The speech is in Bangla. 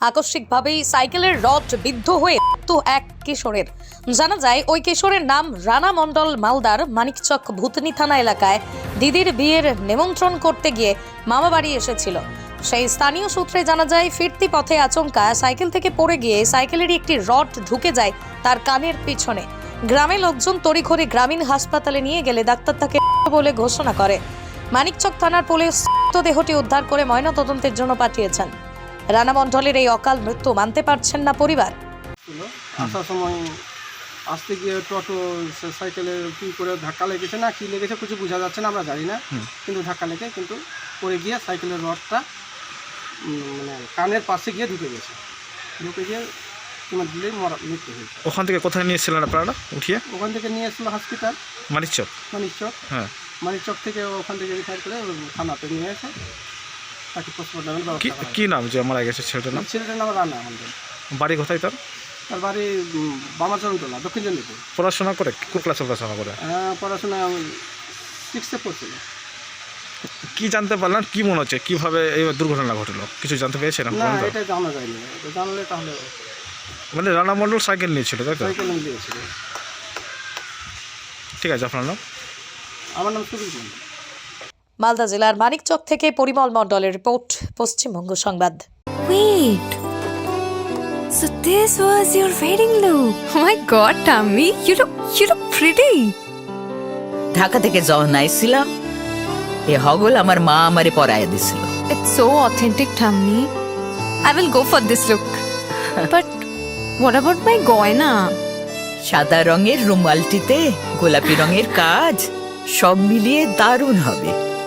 আকস্মিকভাবেই সাইকেলের রড বিদ্ধ হয়ে তো এক কিশোরের। জানা যায়, ওই কিশোরের নাম রানা মণ্ডল মালদার মানিকচক ভূতনি থানা এলাকায় দিদির বিয়ের নিমন্ত্রণ করতে গিয়ে মামা বাড়ি এসেছিল। সেই স্থানীয় সূত্রে জানা যায়, ফিরতি পথে আচমকা সাইকেল থেকে পড়ে গিয়ে সাইকেলেরই একটি রড ঢুকে যায় তার কানের পিছনে। গ্রামের লোকজন তড়িঘড়ি গ্রামীণ হাসপাতালে নিয়ে গেলে ডাক্তার তাকে বলে ঘোষণা করে। মানিকচক থানার পুলিশ দেহটি উদ্ধার করে ময়নাতদন্তের জন্য পাঠিয়েছেন। রানা মণ্ডলের এই অকাল মৃত্যু মানতে পারছেন না পরিবার। আসার সময় আসতে গিয়ে টোটো সে- সাইকেলে কী করে ধাক্কা লেগেছে না কী লেগেছে কিছু বোঝা যাচ্ছে না আমরা জানি না। কিন্তু ধাক্কা লেগে কিন্তু পড়ে গিয়ে সাইকেলের রডটা মানে কানের পাশে গিয়ে ঢুকে গেছে। ঢুকে গিয়ে তোমার দিলেই মরা মৃত্যু হয়েছে। ওখান থেকে কোথায় নিয়েছিলেন আপনারা? উঠিয়ে? ওখান থেকে নিয়ে এসলো হসপিটাল মানিকচক? মানিকচক। হ্যাঁ। মানিকচক থেকে ওখান থেকে রিফার করে থানাতে নিয়ে এসে তাকে পোস্টমর্টমের কি ব্যবস্থা করা কি নাম যে মারা গেছে ছেলেটার নাম? ছেলেটার নাম রান্না আমাদের বাড়ি কোথায় তার? তার বাড়ি বামাচরণতলা দক্ষিণ চন্দ্রপুর। পড়াশোনা করে কোন ক্লাসে পড়াশোনা করে? আহ, পড়াশোনা সিক্সে পড়ছিল। কি জানতে পারলেন কি মনে হচ্ছে কীভাবে এই দুর্ঘটনা ঘটলো? কিছু জানতে পেরেছেন না আপনারা? এটা জানা যায়নি। এটা জানলে তাহলে মানে রানা মণ্ডল সাইকেল নিয়েছিল তাই তো? সাইকেল দিয়েছিল ঠিক আছে আপনার নাম? আমার নাম সুবীর মন্ডল মালদা জেলার মানিকচক থেকে পরিমল মণ্ডলের রিপোর্ট পশ্চিমবঙ্গ সংবাদ Wait. So this was your wedding look. Oh my god, Tammy, you look you look pretty. Dhaka থেকে যখন আইছিলাম এ হগল আমার মা আমারে পরায় দিছিল It's so authentic, Tammy. I will go for this look. but what about my goina? সাদা রঙের রুমালটিতে গোলাপি রঙের কাজ সব মিলিয়ে দারুণ হবে